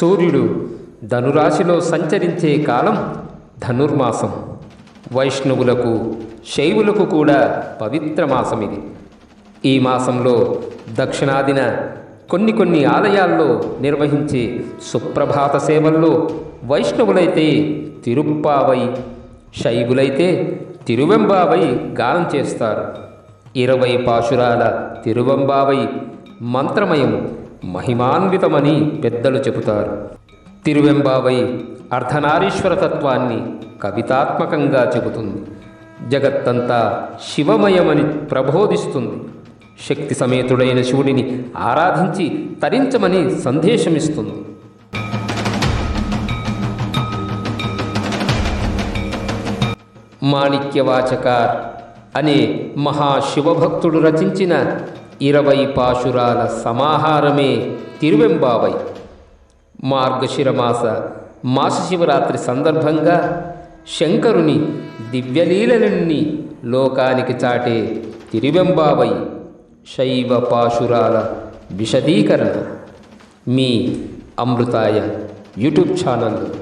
సూర్యుడు ధనురాశిలో సంచరించే కాలం ధనుర్మాసం. వైష్ణవులకు శైవులకు కూడా పవిత్ర మాసం ఇది. ఈ మాసంలో దక్షిణాదిన కొన్ని కొన్ని ఆలయాల్లో నిర్వహించే సుప్రభాత సేవల్లో వైష్ణవులైతే తిరుప్పావై శైవులైతే తిరువెంబావై గానం చేస్తారు. ఇరవై పాశురాల తిరువెంబావై మంత్రమయం మహిమాన్వితమని పెద్దలు చెబుతారు. తిరువెంబావై అర్ధనారీశ్వర తత్వాన్ని కవితాత్మకంగా చెబుతుంది. జగత్తంతా శివమయమని ప్రబోధిస్తుంది. శక్తి సమేతుడైన శివుడిని ఆరాధించి తరించమని సందేశమిస్తుంది. మాణిక్యవాచకార్ అనే మహాశివభక్తుడు రచించిన ఇరవై పాశురాల సమాహారమే తిరువెంబావై. మార్గశిరమాస మాసశివరాత్రి సందర్భంగా శంకరుని దివ్యలీలలన్నీ లోకానికి చాటే తిరువెంబావై. శైవ పాశురాల విశదీకరణ మీ అమృతాయ యూట్యూబ్ ఛానల్.